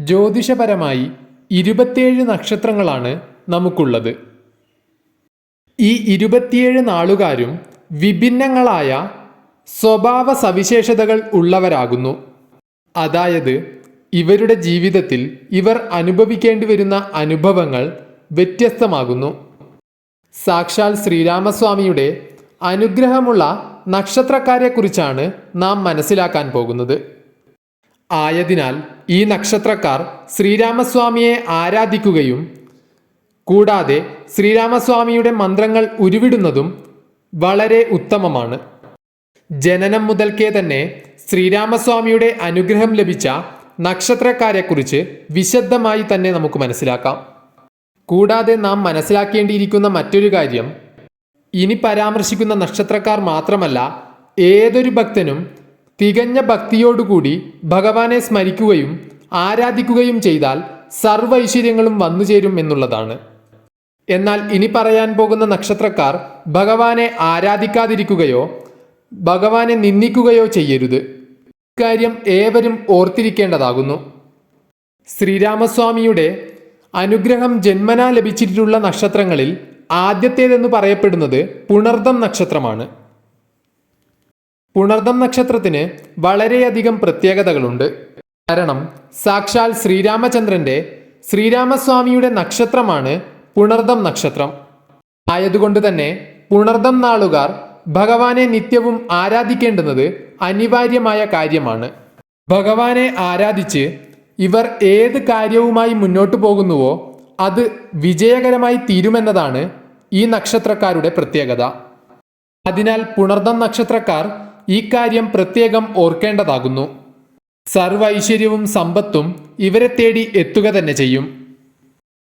ജ്യോതിഷപരമായി ഇരുപത്തിയേഴ് നക്ഷത്രങ്ങളാണ് നമുക്കുള്ളത്. ഈ ഇരുപത്തിയേഴ് നാളുകാരും വിഭിന്നങ്ങളായ സ്വഭാവ സവിശേഷതകൾ ഉള്ളവരാകുന്നു. അതായത് ഇവരുടെ ജീവിതത്തിൽ ഇവർ അനുഭവിക്കേണ്ടി വരുന്ന അനുഭവങ്ങൾ വ്യത്യസ്തമാകുന്നു. സാക്ഷാൽ ശ്രീരാമസ്വാമിയുടെ അനുഗ്രഹമുള്ള നക്ഷത്രക്കാരെക്കുറിച്ചാണ് നാം മനസ്സിലാക്കാൻ പോകുന്നത്. ആയതിനാൽ ഈ നക്ഷത്രക്കാർ ശ്രീരാമസ്വാമിയെ ആരാധിക്കുകയും കൂടാതെ ശ്രീരാമസ്വാമിയുടെ മന്ത്രങ്ങൾ ഉരുവിടുന്നതും വളരെ ഉത്തമമാണ്. ജനനം മുതൽക്കേ തന്നെ ശ്രീരാമസ്വാമിയുടെ അനുഗ്രഹം ലഭിച്ച നക്ഷത്രക്കാരെക്കുറിച്ച് വിശദമായി തന്നെ നമുക്ക് മനസ്സിലാക്കാം. കൂടാതെ നാം മനസ്സിലാക്കേണ്ടിയിരിക്കുന്ന മറ്റൊരു കാര്യം ഇനി പരാമർശിക്കുന്ന നക്ഷത്രക്കാർ മാത്രമല്ല ഏതൊരു ഭക്തനും തികഞ്ഞ ഭക്തിയോടുകൂടി ഭഗവാനെ സ്മരിക്കുകയും ആരാധിക്കുകയും ചെയ്താൽ സർവ ഐശ്വര്യങ്ങളും വന്നുചേരും എന്നുള്ളതാണ്. എന്നാൽ ഇനി പറയാൻ പോകുന്ന നക്ഷത്രക്കാർ ഭഗവാനെ ആരാധിക്കാതിരിക്കുകയോ ഭഗവാനെ നിന്ദിക്കുകയോ ചെയ്യരുത്. ഇക്കാര്യം ഏവരും ഓർത്തിരിക്കേണ്ടതാകുന്നു. ശ്രീരാമസ്വാമിയുടെ അനുഗ്രഹം ജന്മനാ ലഭിച്ചിട്ടുള്ള നക്ഷത്രങ്ങളിൽ ആദ്യത്തേതെന്ന് പറയപ്പെടുന്നത് പുണർദം നക്ഷത്രമാണ്. പുണർദം നക്ഷത്രത്തിന് വളരെയധികം പ്രത്യേകതകളുണ്ട്. കാരണം സാക്ഷാൽ ശ്രീരാമചന്ദ്രന്റെ ശ്രീരാമസ്വാമിയുടെ നക്ഷത്രമാണ് പുണർദം നക്ഷത്രം. ആയതുകൊണ്ട് തന്നെ പുണർദം നാളുകാർ ഭഗവാനെ നിത്യവും ആരാധിക്കേണ്ടുന്നത് അനിവാര്യമായ കാര്യമാണ്. ഭഗവാനെ ആരാധിച്ച് ഇവർ ഏത് കാര്യവുമായി മുന്നോട്ടു പോകുന്നുവോ അത് വിജയകരമായി തീരുമെന്നതാണ് ഈ നക്ഷത്രക്കാരുടെ പ്രത്യേകത. അതിനാൽ പുണർദം നക്ഷത്രക്കാർ ഈ കാര്യം പ്രത്യേകം ഓർക്കേണ്ടതാകുന്നു. സർവ ഐശ്വര്യവും സമ്പത്തും ഇവരെ തേടി എത്തുക തന്നെ ചെയ്യും.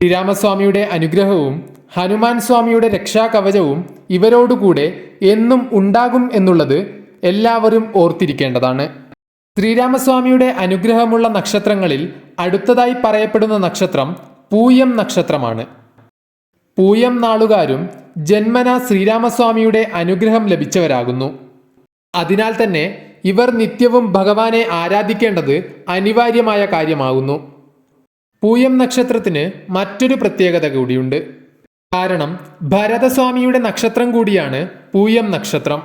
ശ്രീരാമസ്വാമിയുടെ അനുഗ്രഹവും ഹനുമാൻ സ്വാമിയുടെ രക്ഷാകവചവും ഇവരോടുകൂടെ എന്നും ഉണ്ടാകും എന്നുള്ളത് എല്ലാവരും ഓർത്തിരിക്കേണ്ടതാണ്. ശ്രീരാമസ്വാമിയുടെ അനുഗ്രഹമുള്ള നക്ഷത്രങ്ങളിൽ അടുത്തതായി പറയപ്പെടുന്ന നക്ഷത്രം പൂയം നക്ഷത്രമാണ്. പൂയം നാളുകാരും ജന്മന ശ്രീരാമസ്വാമിയുടെ അനുഗ്രഹം ലഭിച്ചവരാകുന്നു. അതിനാൽ തന്നെ ഇവർ നിത്യവും ഭഗവാനെ ആരാധിക്കേണ്ടത് അനിവാര്യമായ കാര്യമാകുന്നു. പൂയം നക്ഷത്രത്തിന് മറ്റൊരു പ്രത്യേകത കൂടിയുണ്ട്. കാരണം ഭരതസ്വാമിയുടെ നക്ഷത്രം കൂടിയാണ് പൂയം നക്ഷത്രം.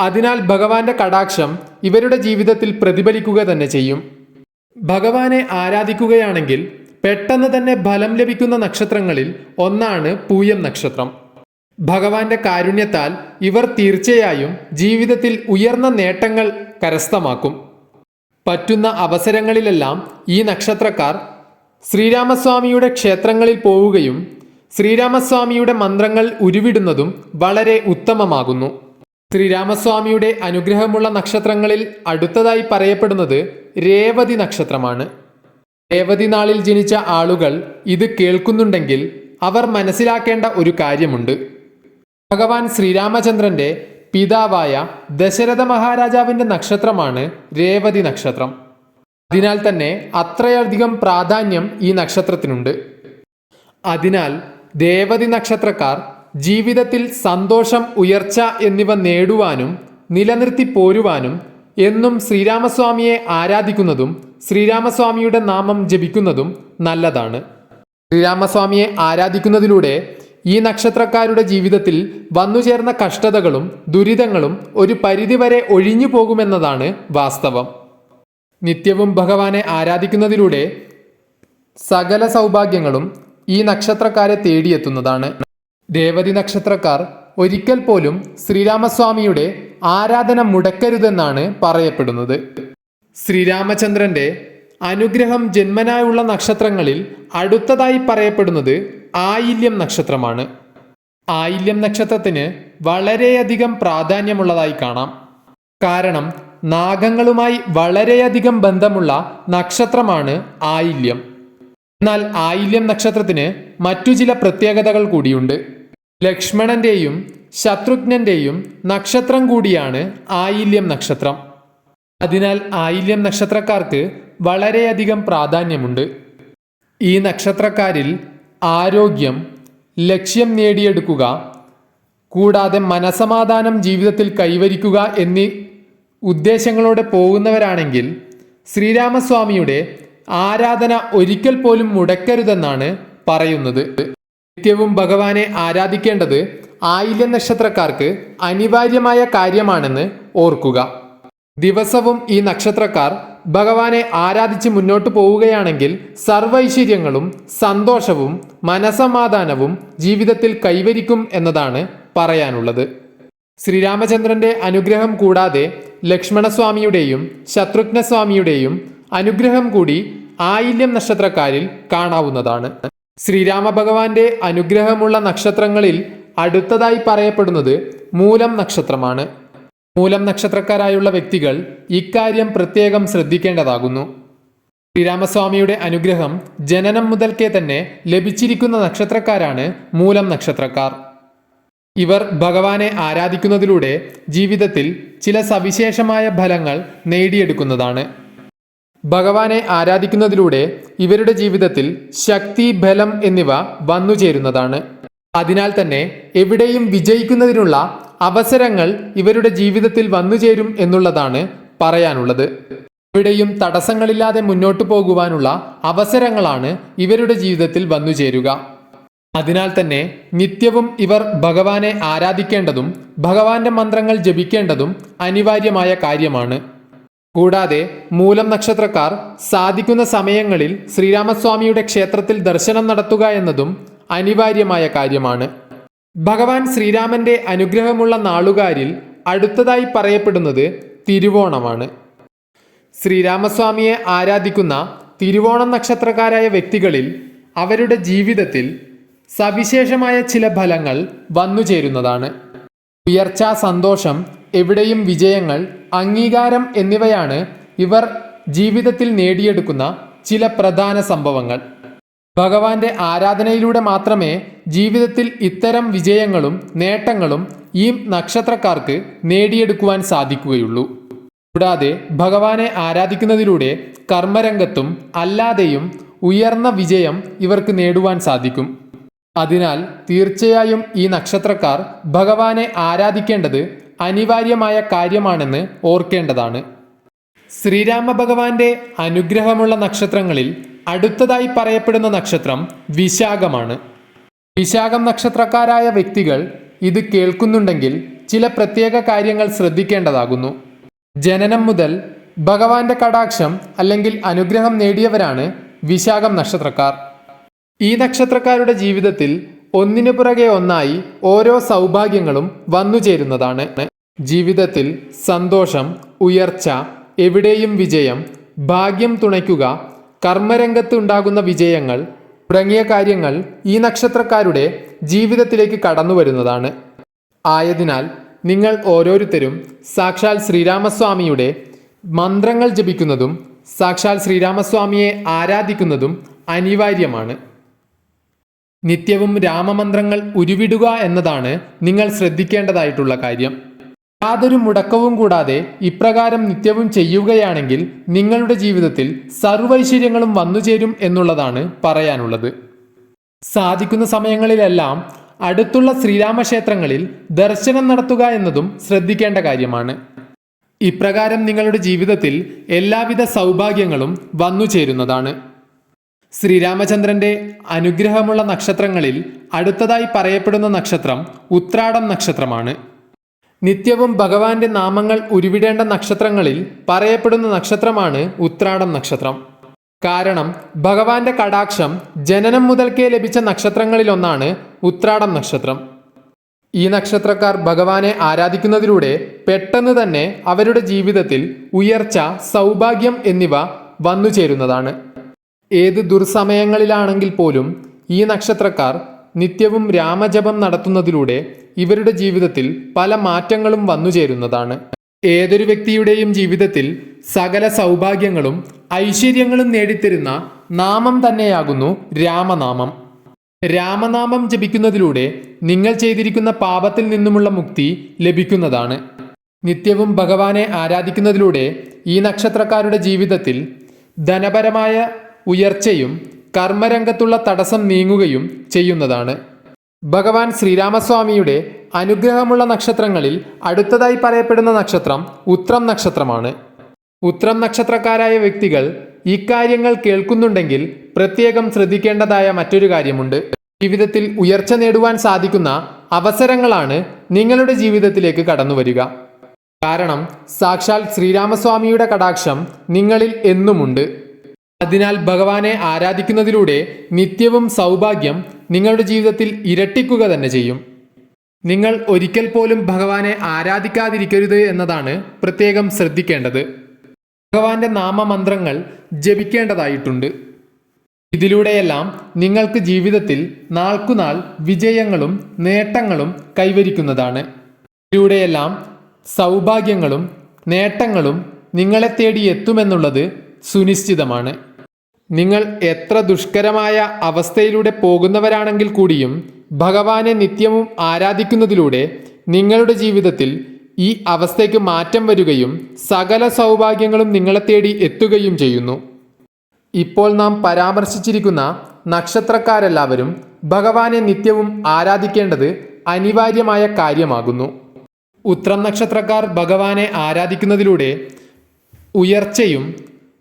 അതിനാൽ ഭഗവാന്റെ കടാക്ഷം ഇവരുടെ ജീവിതത്തിൽ പ്രതിഫലിക്കുക തന്നെ ചെയ്യും. ഭഗവാനെ ആരാധിക്കുകയാണെങ്കിൽ പെട്ടെന്ന് തന്നെ ഫലം ലഭിക്കുന്ന നക്ഷത്രങ്ങളിൽ ഒന്നാണ് പൂയം നക്ഷത്രം. ഭഗവാന്റെ കാരുണ്യത്താൽ ഇവർ തീർച്ചയായും ജീവിതത്തിൽ ഉയർന്ന നേട്ടങ്ങൾ കരസ്ഥമാക്കും. പറ്റുന്ന അവസരങ്ങളിലെല്ലാം ഈ നക്ഷത്രക്കാർ ശ്രീരാമസ്വാമിയുടെ ക്ഷേത്രങ്ങളിൽ പോവുകയും ശ്രീരാമസ്വാമിയുടെ മന്ത്രങ്ങൾ ഉരുവിടുന്നതും വളരെ ഉത്തമമാകുന്നു. ശ്രീരാമസ്വാമിയുടെ അനുഗ്രഹമുള്ള നക്ഷത്രങ്ങളിൽ അടുത്തതായി പറയപ്പെടുന്നത് രേവതി നക്ഷത്രമാണ്. രേവതി നാളിൽ ജനിച്ച ആളുകൾ ഇത് കേൾക്കുന്നുണ്ടെങ്കിൽ അവർ മനസ്സിലാക്കേണ്ട ഒരു കാര്യമുണ്ട്. ഭഗവാൻ ശ്രീരാമചന്ദ്രന്റെ പിതാവായ ദശരഥ മഹാരാജാവിന്റെ നക്ഷത്രമാണ് രേവതി നക്ഷത്രം. അതിനാൽ തന്നെ അത്രയധികം പ്രാധാന്യം ഈ നക്ഷത്രത്തിനുണ്ട്. അതിനാൽ രേവതി നക്ഷത്രക്കാർ ജീവിതത്തിൽ സന്തോഷം ഉയർച്ച എന്നിവ നേടുവാനും നിലനിർത്തി പോരുവാനും എന്നും ശ്രീരാമസ്വാമിയെ ആരാധിക്കുന്നതും ശ്രീരാമസ്വാമിയുടെ നാമം ജപിക്കുന്നതും നല്ലതാണ്. ശ്രീരാമസ്വാമിയെ ആരാധിക്കുന്നതിലൂടെ ഈ നക്ഷത്രക്കാരുടെ ജീവിതത്തിൽ വന്നുചേർന്ന കഷ്ടതകളും ദുരിതങ്ങളും ഒരു പരിധിവരെ ഒഴിഞ്ഞു പോകുമെന്നതാണ് വാസ്തവം. നിത്യവും ഭഗവാനെ ആരാധിക്കുന്നതിലൂടെ സകല സൗഭാഗ്യങ്ങളും ഈ നക്ഷത്രക്കാരെ തേടിയെത്തുന്നതാണ്. രേവതി നക്ഷത്രക്കാർ ഒരിക്കൽ പോലും ശ്രീരാമസ്വാമിയുടെ ആരാധന മുടക്കരുതെന്നാണ് പറയപ്പെടുന്നത്. ശ്രീരാമചന്ദ്രന്റെ അനുഗ്രഹം ജന്മനായുള്ള നക്ഷത്രങ്ങളിൽ അടുത്തതായി പറയപ്പെടുന്നത് ആയില്യം നക്ഷത്രമാണ്. ആയില്യം നക്ഷത്രത്തിന് വളരെയധികം പ്രാധാന്യമുള്ളതായി കാണാം. കാരണം നാഗങ്ങളുമായി വളരെയധികം ബന്ധമുള്ള നക്ഷത്രമാണ് ആയില്യം. എന്നാൽ ആയില്യം നക്ഷത്രത്തിന് മറ്റു ചില പ്രത്യേകതകൾ കൂടിയുണ്ട്. ലക്ഷ്മണന്റെയും ശത്രുഘ്നന്റെയും നക്ഷത്രം കൂടിയാണ് ആയില്യം നക്ഷത്രം. അതിനാൽ ആയില്യം നക്ഷത്രക്കാർക്ക് വളരെയധികം പ്രാധാന്യമുണ്ട്. ഈ നക്ഷത്രക്കാരിൽ ആരോഗ്യം ലക്ഷ്യം നേടിയെടുക്കുക കൂടാതെ മനസമാധാനം ജീവിതത്തിൽ കൈവരിക്കുക എന്നീ ഉദ്ദേശങ്ങളോടെ പോകുന്നവരാണെങ്കിൽ ശ്രീരാമസ്വാമിയുടെ ആരാധന ഒരിക്കൽ പോലും മുടക്കരുതെന്നാണ് പറയുന്നത്. നിത്യവും ഭഗവാനെ ആരാധിക്കേണ്ടത് ആയില്യ നക്ഷത്രക്കാർക്ക് അനിവാര്യമായ കാര്യമാണെന്ന് ഓർക്കുക. ദിവസവും ഈ നക്ഷത്രക്കാർ ഭഗവാനെ ആരാധിച്ച് മുന്നോട്ട് പോവുകയാണെങ്കിൽ സർവൈശ്വര്യങ്ങളും സന്തോഷവും മനസമാധാനവും ജീവിതത്തിൽ കൈവരിക്കും എന്നതാണ് പറയാനുള്ളത്. ശ്രീരാമചന്ദ്രന്റെ അനുഗ്രഹം കൂടാതെ ലക്ഷ്മണസ്വാമിയുടെയും ശത്രുഘ്നസ്വാമിയുടെയും അനുഗ്രഹം കൂടി ആയില്യം നക്ഷത്രക്കാരിൽ കാണാവുന്നതാണ്. ശ്രീരാമ ഭഗവാന്റെ അനുഗ്രഹമുള്ള നക്ഷത്രങ്ങളിൽ അടുത്തതായി പറയപ്പെടുന്നത് മൂലം നക്ഷത്രമാണ്. മൂലം നക്ഷത്രക്കാരായുള്ള വ്യക്തികൾ ഇക്കാര്യം പ്രത്യേകം ശ്രദ്ധിക്കേണ്ടതാകുന്നു. ശ്രീരാമസ്വാമിയുടെ അനുഗ്രഹം ജനനം മുതൽക്കേ തന്നെ ലഭിച്ചിരിക്കുന്ന നക്ഷത്രക്കാരാണ് മൂലം നക്ഷത്രക്കാർ. ഇവർ ഭഗവാനെ ആരാധിക്കുന്നതിലൂടെ ജീവിതത്തിൽ ചില സവിശേഷമായ ഫലങ്ങൾ നേടിയെടുക്കുന്നതാണ്. ഭഗവാനെ ആരാധിക്കുന്നതിലൂടെ ഇവരുടെ ജീവിതത്തിൽ ശക്തി ബലം എന്നിവ വന്നുചേരുന്നതാണ്. അതിനാൽ തന്നെ എവിടെയും വിജയിക്കുന്നതിനുള്ള അവസരങ്ങൾ ഇവരുടെ ജീവിതത്തിൽ വന്നുചേരും എന്നുള്ളതാണ് പറയാനുള്ളത്. ഇവിടെയും തടസ്സങ്ങളില്ലാതെ മുന്നോട്ടു പോകുവാനുള്ള അവസരങ്ങളാണ് ഇവരുടെ ജീവിതത്തിൽ വന്നുചേരുക അതിനാൽ തന്നെ നിത്യവും ഇവർ ഭഗവാനെ ആരാധിക്കേണ്ടതും ഭഗവാന്റെ മന്ത്രങ്ങൾ ജപിക്കേണ്ടതും അനിവാര്യമായ കാര്യമാണ്. കൂടാതെ മൂലം നക്ഷത്രക്കാർ സാധിക്കുന്ന സമയങ്ങളിൽ ശ്രീരാമസ്വാമിയുടെ ക്ഷേത്രത്തിൽ ദർശനം നടത്തുക എന്നതും അനിവാര്യമായ കാര്യമാണ്. ഭഗവാൻ ശ്രീരാമന്റെ അനുഗ്രഹമുള്ള നാളുകാരിൽ അടുത്തതായി പറയപ്പെടുന്നത് തിരുവോണമാണ്. ശ്രീരാമസ്വാമിയെ ആരാധിക്കുന്ന തിരുവോണം നക്ഷത്രക്കാരായ വ്യക്തികളിൽ അവരുടെ ജീവിതത്തിൽ സവിശേഷമായ ചില ഫലങ്ങൾ വന്നുചേരുന്നതാണ് ഉയർച്ച സന്തോഷം എവിടെയും വിജയങ്ങൾ അംഗീകാരം എന്നിവയാണ് ഇവർ ജീവിതത്തിൽ നേടിയെടുക്കുന്ന ചില പ്രധാന സംഭവങ്ങൾ. ഭഗവാന്റെ ആരാധനയിലൂടെ മാത്രമേ ജീവിതത്തിൽ ഇത്തരം വിജയങ്ങളും നേട്ടങ്ങളും ഈ നക്ഷത്രക്കാർക്ക് നേടിയെടുക്കുവാൻ സാധിക്കുകയുള്ളൂ. കൂടാതെ ഭഗവാനെ ആരാധിക്കുന്നതിലൂടെ കർമ്മരംഗത്തും അല്ലാതെയും ഉയർന്ന വിജയം ഇവർക്ക് നേടുവാൻ സാധിക്കും. അതിനാൽ തീർച്ചയായും ഈ നക്ഷത്രക്കാർ ഭഗവാനെ ആരാധിക്കേണ്ടത് അനിവാര്യമായ കാര്യമാണെന്ന് ഓർക്കേണ്ടതാണ്. ശ്രീരാമ ഭഗവാന്റെ അനുഗ്രഹമുള്ള നക്ഷത്രങ്ങളിൽ അടുത്തതായി പറയപ്പെടുന്ന നക്ഷത്രം വിശാഖമാണ്. വിശാഖം നക്ഷത്രക്കാരായ വ്യക്തികൾ ഇത് കേൾക്കുന്നുണ്ടെങ്കിൽ ചില പ്രത്യേക കാര്യങ്ങൾ ശ്രദ്ധിക്കേണ്ടതാകുന്നു. ജനനം മുതൽ ഭഗവാന്റെ കടാക്ഷം അല്ലെങ്കിൽ അനുഗ്രഹം നേടിയവരാണ് വിശാഖം നക്ഷത്രക്കാർ. ഈ നക്ഷത്രക്കാരുടെ ജീവിതത്തിൽ ഒന്നിനു പുറകെ ഒന്നായി ഓരോ സൗഭാഗ്യങ്ങളും വന്നുചേരുന്നതാണ് ജീവിതത്തിൽ സന്തോഷം ഉയർച്ച എവിടെയും വിജയം ഭാഗ്യം തുണയ്ക്കുക കർമ്മരംഗത്ത് ഉണ്ടാകുന്ന വിജയങ്ങൾ തുടങ്ങിയ കാര്യങ്ങൾ ഈ നക്ഷത്രക്കാരുടെ ജീവിതത്തിലേക്ക് കടന്നു വരുന്നതാണ്. ആയതിനാൽ നിങ്ങൾ ഓരോരുത്തരും സാക്ഷാൽ ശ്രീരാമസ്വാമിയുടെ മന്ത്രങ്ങൾ ജപിക്കുന്നതും സാക്ഷാൽ ശ്രീരാമസ്വാമിയെ ആരാധിക്കുന്നതും അനിവാര്യമാണ്. നിത്യവും രാമമന്ത്രങ്ങൾ ഉരുവിടുക എന്നതാണ് നിങ്ങൾ ശ്രദ്ധിക്കേണ്ടതായിട്ടുള്ള കാര്യം. യാതൊരു മുടക്കവും കൂടാതെ ഇപ്രകാരം നിത്യവും ചെയ്യുകയാണെങ്കിൽ നിങ്ങളുടെ ജീവിതത്തിൽ സർവൈശ്വര്യങ്ങളും വന്നുചേരും എന്നുള്ളതാണ് പറയാനുള്ളത്. സാധിക്കുന്ന സമയങ്ങളിലെല്ലാം അടുത്തുള്ള ശ്രീരാമക്ഷേത്രങ്ങളിൽ ദർശനം നടത്തുക എന്നതും ശ്രദ്ധിക്കേണ്ട കാര്യമാണ്. ഇപ്രകാരം നിങ്ങളുടെ ജീവിതത്തിൽ എല്ലാവിധ സൗഭാഗ്യങ്ങളും വന്നുചേരുന്നതാണ്. ശ്രീരാമചന്ദ്രന്റെ അനുഗ്രഹമുള്ള നക്ഷത്രങ്ങളിൽ അടുത്തതായി പറയപ്പെടുന്ന നക്ഷത്രം ഉത്രാടം നക്ഷത്രമാണ്. നിത്യവും ഭഗവാന്റെ നാമങ്ങൾ ഉരുവിടേണ്ട നക്ഷത്രങ്ങളിൽ പറയപ്പെടുന്ന നക്ഷത്രമാണ് ഉത്രാടം നക്ഷത്രം. കാരണം ഭഗവാന്റെ കടാക്ഷം ജനനം മുതൽക്കേ ലഭിച്ച നക്ഷത്രങ്ങളിലൊന്നാണ് ഉത്രാടം നക്ഷത്രം. ഈ നക്ഷത്രക്കാർ ഭഗവാനെ ആരാധിക്കുന്നതിലൂടെ പെട്ടെന്ന് തന്നെ അവരുടെ ജീവിതത്തിൽ ഉയർച്ച സൗഭാഗ്യം എന്നിവ വന്നു ചേരുന്നതാണ് ഏത് ദുർസമയങ്ങളിലാണെങ്കിൽ പോലും ഈ നക്ഷത്രക്കാർ നിത്യവും രാമജപം നടത്തുന്നതിലൂടെ ഇവരുടെ ജീവിതത്തിൽ പല മാറ്റങ്ങളും വന്നുചേരുന്നതാണ് ഏതൊരു വ്യക്തിയുടെയും ജീവിതത്തിൽ സകല സൗഭാഗ്യങ്ങളും ഐശ്വര്യങ്ങളും നേടിത്തരുന്ന നാമം തന്നെയാകുന്നു രാമനാമം. രാമനാമം ജപിക്കുന്നതിലൂടെ നിങ്ങൾ ചെയ്തിരിക്കുന്ന പാപത്തിൽ നിന്നുമുള്ള മുക്തി ലഭിക്കുന്നതാണ്. നിത്യവും ഭഗവാനെ ആരാധിക്കുന്നതിലൂടെ ഈ നക്ഷത്രക്കാരുടെ ജീവിതത്തിൽ ധനപരമായ ഉയർച്ചയും കർമ്മരംഗത്തുള്ള തടസ്സം നീങ്ങുകയും ചെയ്യുന്നതാണ്. ഭഗവാൻ ശ്രീരാമസ്വാമിയുടെ അനുഗ്രഹമുള്ള നക്ഷത്രങ്ങളിൽ അടുത്തതായി പറയപ്പെടുന്ന നക്ഷത്രം ഉത്രം നക്ഷത്രമാണ്. ഉത്രം നക്ഷത്രക്കാരായ വ്യക്തികൾ ഇക്കാര്യങ്ങൾ കേൾക്കുന്നുണ്ടെങ്കിൽ പ്രത്യേകം ശ്രദ്ധിക്കേണ്ടതായ മറ്റൊരു കാര്യമുണ്ട്. ജീവിതത്തിൽ ഉയർച്ച നേടുവാൻ സാധിക്കുന്ന അവസരങ്ങളാണ് നിങ്ങളുടെ ജീവിതത്തിലേക്ക് കടന്നു വരിക കാരണം സാക്ഷാൽ ശ്രീരാമസ്വാമിയുടെ കടാക്ഷം നിങ്ങളിൽ എന്നുമുണ്ട്. അതിനാൽ ഭഗവാനെ ആരാധിക്കുന്നതിലൂടെ നിത്യവും സൗഭാഗ്യം നിങ്ങളുടെ ജീവിതത്തിൽ ഇരട്ടിക്കുക തന്നെ ചെയ്യും. നിങ്ങൾ ഒരിക്കൽ പോലും ഭഗവാനെ ആരാധിക്കാതിരിക്കരുത് എന്നതാണ് പ്രത്യേകം ശ്രദ്ധിക്കേണ്ടത്. ഭഗവാന്റെ നാമമന്ത്രങ്ങൾ ജപിക്കേണ്ടതായിട്ടുണ്ട്. ഇതിലൂടെയെല്ലാം നിങ്ങൾക്ക് ജീവിതത്തിൽ നാൾക്കുനാൾ വിജയങ്ങളും നേട്ടങ്ങളും കൈവരിക്കുന്നതാണ്. ഇതിലൂടെയെല്ലാം സൗഭാഗ്യങ്ങളും നേട്ടങ്ങളും നിങ്ങളെ തേടി എത്തുമെന്നുള്ളത് സുനിശ്ചിതമാണ്. നിങ്ങൾ എത്ര ദുഷ്കരമായ അവസ്ഥയിലൂടെ പോകുന്നവരാണെങ്കിൽ കൂടിയും ഭഗവാനെ നിത്യവും ആരാധിക്കുന്നതിലൂടെ നിങ്ങളുടെ ജീവിതത്തിൽ ഈ അവസ്ഥയ്ക്ക് മാറ്റം വരികയും സകല സൗഭാഗ്യങ്ങളും നിങ്ങളെ തേടി എത്തുകയും ചെയ്യുന്നു. ഇപ്പോൾ നാം പരാമർശിച്ചിരിക്കുന്ന നക്ഷത്രക്കാരെല്ലാവരും ഭഗവാനെ നിത്യവും ആരാധിക്കേണ്ടത് അനിവാര്യമായ കാര്യമാകുന്നു. ഉത്രം നക്ഷത്രക്കാർ ഭഗവാനെ ആരാധിക്കുന്നതിലൂടെ ഉയർച്ചയും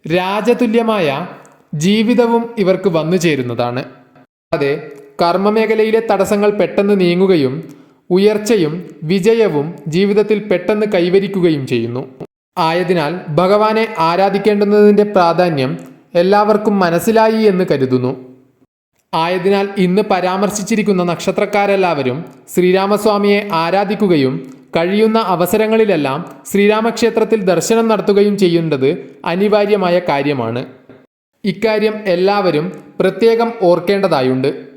രാജതുല്യമായ ജീവിതവും ഇവർക്ക് വന്നു ചേരുന്നതാണ്. അതെ കർമ്മമേഖലയിലെ തടസ്സങ്ങൾ പെട്ടെന്ന് നീങ്ങുകയും ഉയർച്ചയും വിജയവും ജീവിതത്തിൽ പെട്ടെന്ന് കൈവരിക്കുകയും ചെയ്യുന്നു. ആയതിനാൽ ഭഗവാനെ ആരാധിക്കേണ്ടുന്നതിന്റെ പ്രാധാന്യം എല്ലാവർക്കും മനസ്സിലായി എന്ന് കരുതുന്നു. ആയതിനാൽ ഇന്ന് പരാമർശിച്ചിരിക്കുന്ന നക്ഷത്രക്കാരെല്ലാവരും ശ്രീരാമസ്വാമിയെ ആരാധിക്കുകയും കഴിയുന്ന അവസരങ്ങളിലെല്ലാം ശ്രീരാമക്ഷേത്രത്തിൽ ദർശനം നടത്തുകയും ചെയ്യേണ്ടത് അനിവാര്യമായ കാര്യമാണ്. ഇക്കാര്യം എല്ലാവരും പ്രത്യേകം ഓർക്കേണ്ടതായുണ്ട്.